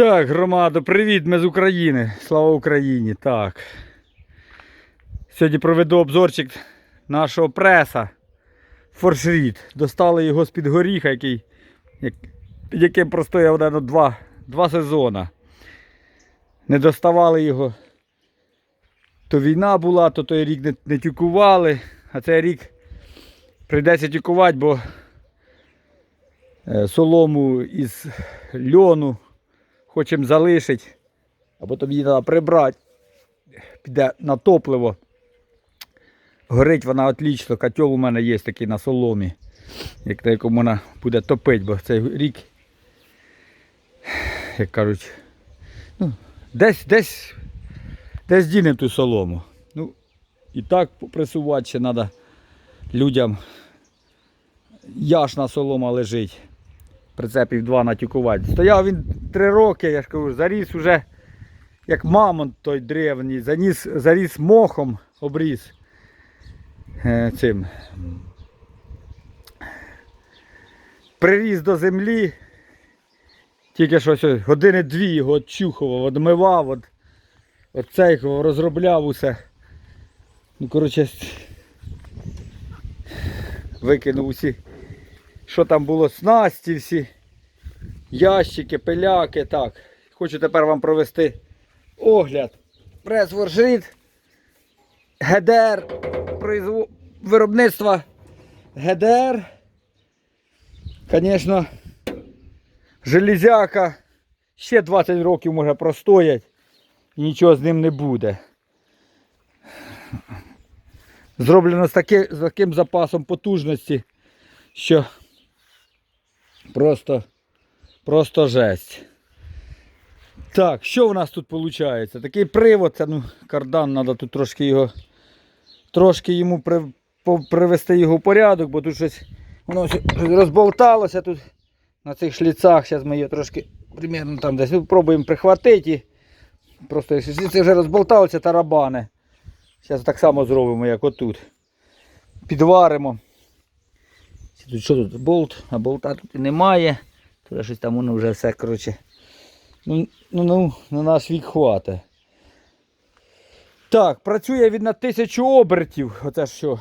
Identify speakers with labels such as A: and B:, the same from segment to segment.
A: Так, громадо, привіт, ми з України. Слава Україні. Так. Сьогодні проведу обзорчик нашого преса. Форшріт. Достали його з-під горіха, який, як, під яким простояв наверно, два, два сезони. Не доставали його. То війна була, то той рік не, не тюкували, а цей рік прийдеться тюкувати, бо е, солому із льону хочемо залишити, або тобі її треба прибрати. Піде на топливо. Горить вона отлично. Котел у мене є такий на соломі, як на якому вона буде топити, бо цей рік, як кажуть, ну, десь, десь, десь дінемо ту солому. Ну, і так попресувати ще треба людям. Яшна солома лежить прицепів два натюкувати. Стояв він три роки, я ж кажу, заріс уже як мамонт той древній, заніс, заріс мохом, обріз е, цим. Приріс до землі. Тільки що ось години дві його очухував, одмивав, от, от цей розробляв усе. Ну, коротше, викинув усі що там було снасті всі, ящики, пиляки. Так. Хочу тепер вам провести огляд. Прес-воршит, ГДР, виробництва ГДР. Звісно, железяка ще 20 років може простоять і нічого з ним не буде. Зроблено з, таки, з таким запасом потужності, що Просто, просто жесть. Так, що у нас тут виходить? Такий привод, ну, кардан, треба тут трошки його, трошки йому при, привести його в порядок, бо тут щось воно розболталося тут на цих шліцах. Зараз ми його трошки примерно там десь ну, пробуємо прихватити. І просто це вже розболталося, тарабани. Зараз так само зробимо, як отут. Підваримо. Тут що тут? Болт, а болта тут і немає. Тут щось там воно вже все, коротше. Ну, ну, ну на наш вік хватить. Так, працює він на тисячу обертів. Оце що.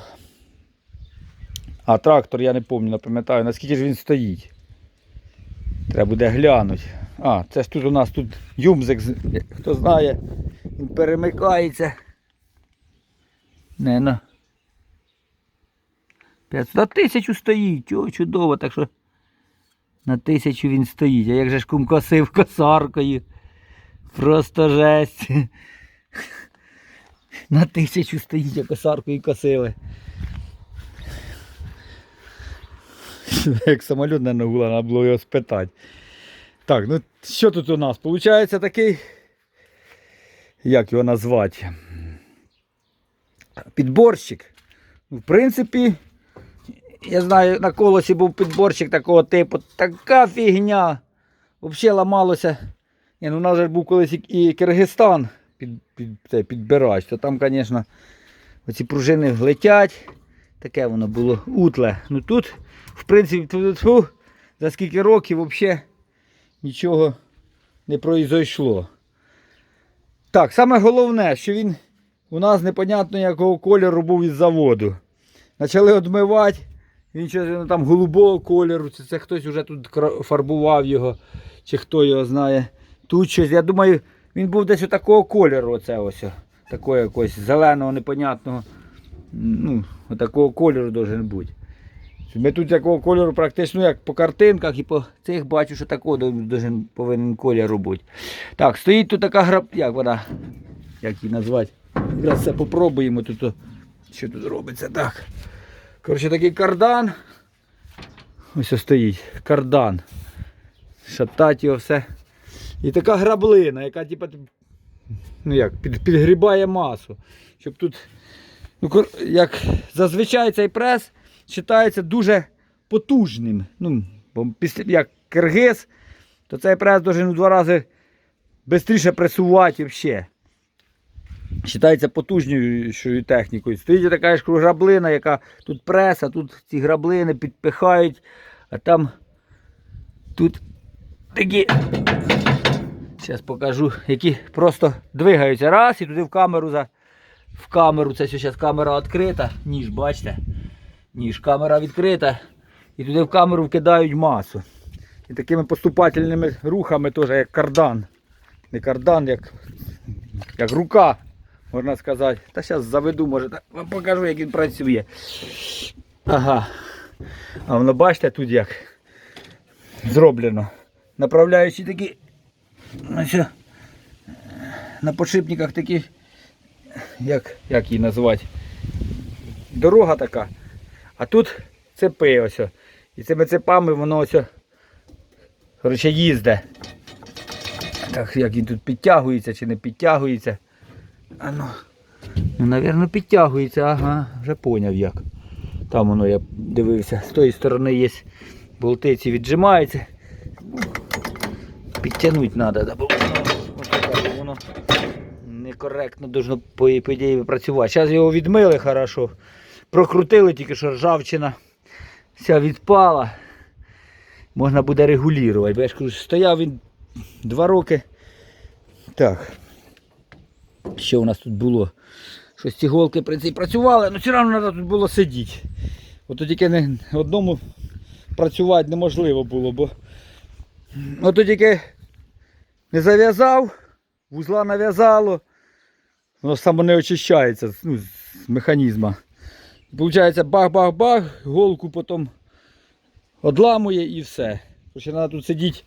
A: А трактор я не пам'ятаю, не пам'ятаю, наскільки ж він стоїть. Треба буде глянути. А, це ж тут у нас тут юмзик, хто знає, він перемикається. Не, ну. 500. На тисячу стоїть, о, чудово, так що на тисячу він стоїть. А як же ж кум косив косаркою. Просто жесть. На тисячу стоїть, а косаркою косили. Як самоліт не нагула, треба було його спитати. Так, ну що тут у нас? Получається такий, як його назвати? Підборщик. Ну, В принципі, я знаю, на колосі був підборщик такого типу. Така фігня. Взагалі ламалося. Ні, ну у нас же був колись і- Киргизстан під, під, це, підбирач. То там, звісно, оці пружини летять. Таке воно було утле. Ну тут, в принципі, тьфу-тьфу, за скільки років взагалі нічого не произойшло. Так, саме головне, що він у нас непонятно якого кольору був із заводу. Почали відмивати. Він щось ну, там голубого кольору, чи це хтось вже тут фарбував його, чи хто його знає. Тут щось, я думаю, він був десь такого кольору, оце ось. Такого якогось зеленого, непонятного. Ну, такого кольору должен бути. Ми тут такого кольору практично як по картинках і по цих бачу, що такого должен, повинен кольору бути. Так, стоїть тут така граб. Як вона? Як її назвати? Зараз це попробуємо тут. Що тут робиться? Так. Коротше, такий кардан. Ось стоїть. Кардан. Шатать його все. І така граблина, яка типу, ну як, під, підгрібає масу. Щоб тут, ну, як зазвичай цей прес вважається дуже потужним. Ну, бо після, як киргиз, то цей прес дуже у два рази швидше пресувати взагалі. Вважається потужнішою технікою. Стоїть така ж граблина, яка тут прес, а тут ці граблини підпихають, а там тут такі Зараз покажу, які просто двигаються. Раз і туди в камеру за. В камеру. Це зараз камера відкрита. Ніж, бачите? Ніж, камера відкрита. І туди в камеру вкидають масу. І такими поступательними рухами теж як кардан. Не кардан, як, як рука, можна сказати. Та зараз заведу, може, вам покажу, як він працює. Ага. А воно бачите тут як зроблено. Направляючи такі. Ось, на подшипниках такі, як, як її назвати, дорога така. А тут цепи ось. І цими цепами воно ось коротше, їздить. Так, як він тут підтягується чи не підтягується. А ну, ну, підтягується, ага, вже поняв як. Там воно я дивився. З тої сторони є болти ці віджимаються. Підтягнути треба, да, бо воно, воно некоректно должно по ідеї працювати. Зараз його відмили хорошо. Прокрутили тільки що ржавчина. Вся відпала. Можна буде регулювати. Бо я ж кажу, стояв він два роки. Так. Що у нас тут було? Щось ці голки працювали, але все одно треба тут було сидіти. Ото тільки не одному працювати неможливо було, бо ото тільки не зав'язав, вузла нав'язало, воно само не очищається ну, з механізма. Получається бах-бах-бах, голку потім одламує і все. Ще треба тут сидіти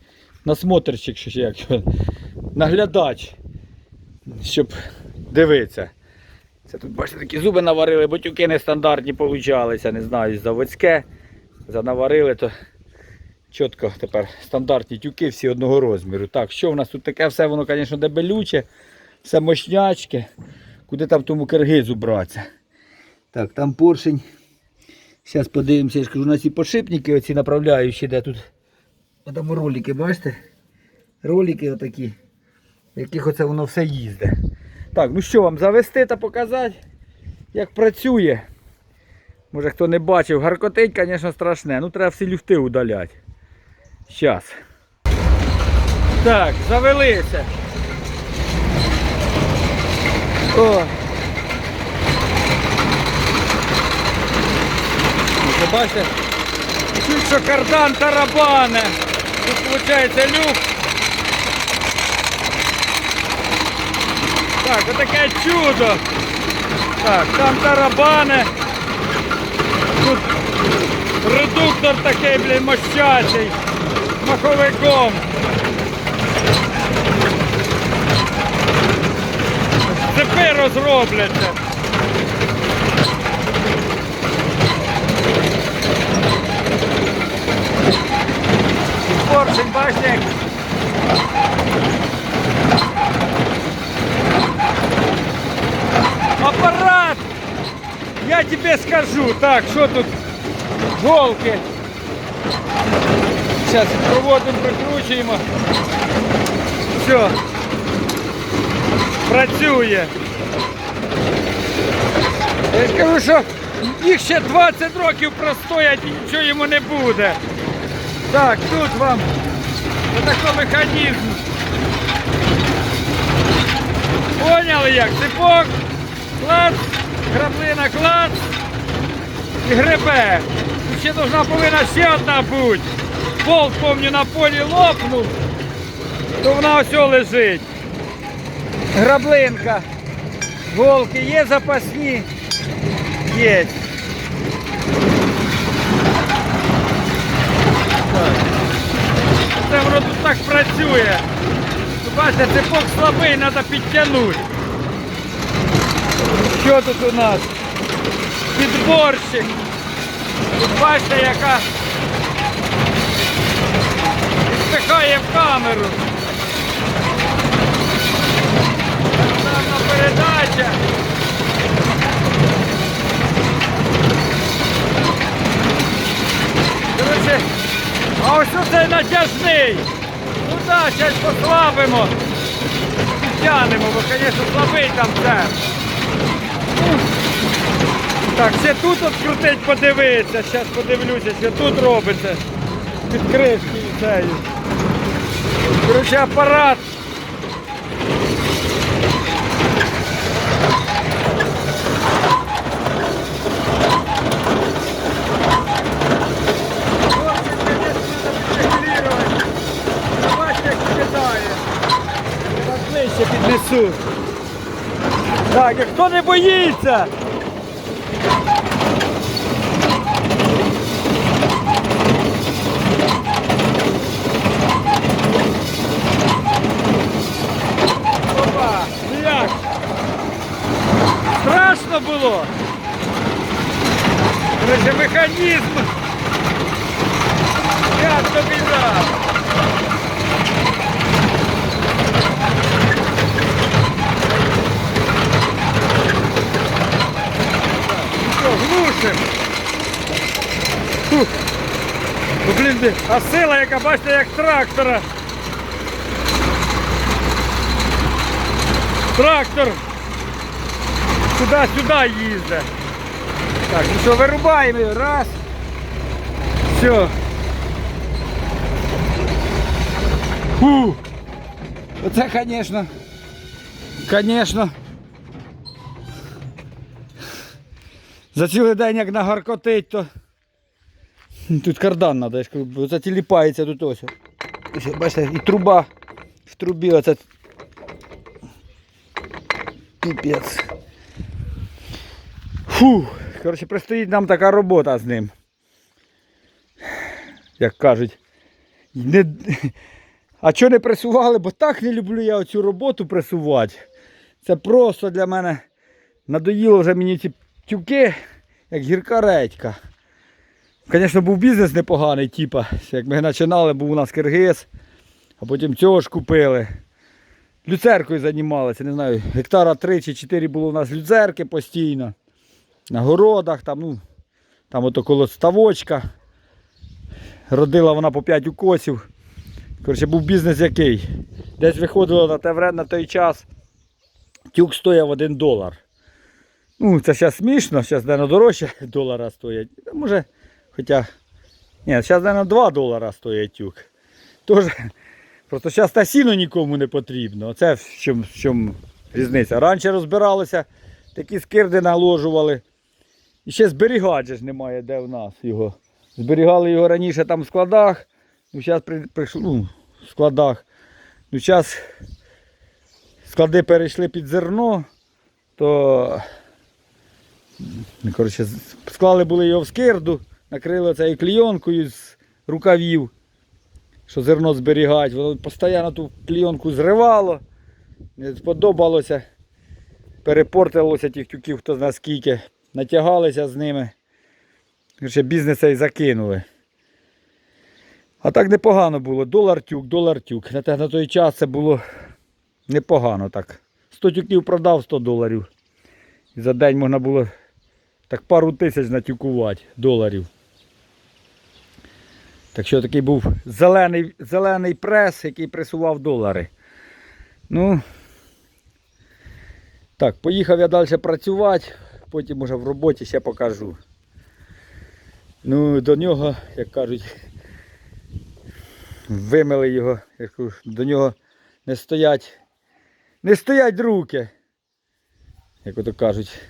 A: насмотрщик, як, наглядач, щоб дивитися. Це тут, бачите, такі зуби наварили, бо тюки нестандартні получалися, не знаю, заводське. Занаварили, то чітко тепер стандартні тюки всі одного розміру. Так, що в нас тут таке все, воно, звісно, дебелюче, все мощнячке. Куди там тому киргизу братися? Так, там поршень. Зараз подивимося, я ж кажу, у нас і подшипники оці направляючі, де тут. А там ролики, бачите? Ролики отакі, яких оце воно все їздить. Так, ну що вам завести та показати, як працює. Може хто не бачив, гаркотить, звісно, страшне. Ну треба всі люфти удаляти. Щас. Так, завелися. О. Бачите? Чуть що кардан тарабане. Тут виходить люк. Так, отаке чудо. Так, там тарабани. Тут редуктор такий, блін, мощачий. Маховиком. Цепи розробляться. Поршень, бачите, аппарат! Я тебе скажу. Так, что тут? Голки. Сейчас проводим, прикручуємо. Все. Працює. Я ж кажу, що їх ще 20 років простоять і нічого йому не буде. Так, тут вам отакий механізм. Поняли як? Цепок, клац, Граблина клац і гребе. Тут ще должна повинна ще одна бути. Болт, помню, на полі лопнув, то вона ось лежить. Граблинка. Голки є запасні? Є. Це воно тут так працює. Бачите, цепок слабий, треба підтягнути. Що тут у нас? Підборщик. Тут бачите, яка відпихає в камеру. Карданна передача. Короче, а ось оцей натяжний. Ну так, зараз послабимо. Підтягнемо, бо, звісно, слабий там це. Так, ще тут от крутить, подивитися, зараз подивлюся, що тут робиться. Під кришкою цією. Коротше, апарат. Бачите, як кидає. Я вас нижче піднесу. Так, і хто не боїться. Опа, як? Страшно було. Короче, механізм. Як тобі дав? Що, глушим? Фух. Ну, блін, блін, а сила, яка бачите, як трактора. Трактор туди-сюди їздить. Так, ну що, вирубаємо його. Раз. Все. Фу. Оце, звісно. Звісно. За цілий день як нагаркотить, то тут кардан треба, я ж кажу, бо це тіліпається тут ось. Ось, Бачите, і труба в трубі оце. Піпець. Фу, коротше, предстоїть нам така робота з ним. Як кажуть. Не... А чого не пресували? Бо так не люблю я оцю роботу пресувати. Це просто для мене надоїло вже мені ці тюки, як гірка редька. Звісно, був бізнес непоганий, типа. Як ми починали, був у нас киргиз, а потім цього ж купили. Люцеркою займалися, не знаю, гектара 3 чи 4 було у нас люцерки постійно. На городах, там, ну, там ото коло ставочка. Родила вона по 5 укосів. Коротше, був бізнес який. Десь виходило на те на той час. Тюк стояв 1 долар. Ну, це зараз смішно, зараз, мабуть, дорожче долара стоять. Може, хоча. Ні, зараз, мабуть, 2 долара стоїть тюк. Тож, просто зараз та сіно нікому не потрібно. Оце в чому, в чому різниця. Раніше розбиралися, такі скирди наложували. І ще зберігати ж немає де в нас його. Зберігали його раніше там в складах. Ну, зараз при, прийшло, ну, в складах. Ну, зараз склади перейшли під зерно, то коротше, склали були його в скирду, накрили цією клійонкою з рукавів, що зерно зберігати. Воно постійно ту клійонку зривало, не сподобалося, перепортилося тих тюків, хто знає скільки, натягалися з ними. Коротше, бізнес цей закинули. А так непогано було. Долар тюк, долар тюк. На, на той час це було непогано так. 100 тюків продав 100 доларів. І за день можна було так пару тисяч натюкувати доларів. Так що такий був зелений, зелений прес, який пресував долари. Ну, так, поїхав я далі працювати, потім уже в роботі ще покажу. Ну, до нього, як кажуть, вимили його, я кажу, до нього не стоять, не стоять руки, як ото кажуть.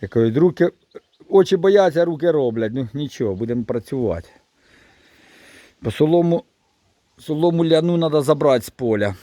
A: Як кажу, руки, очі бояться, руки роблять. Ну нічого, будемо працювати. По солому, солому ляну треба забрати з поля.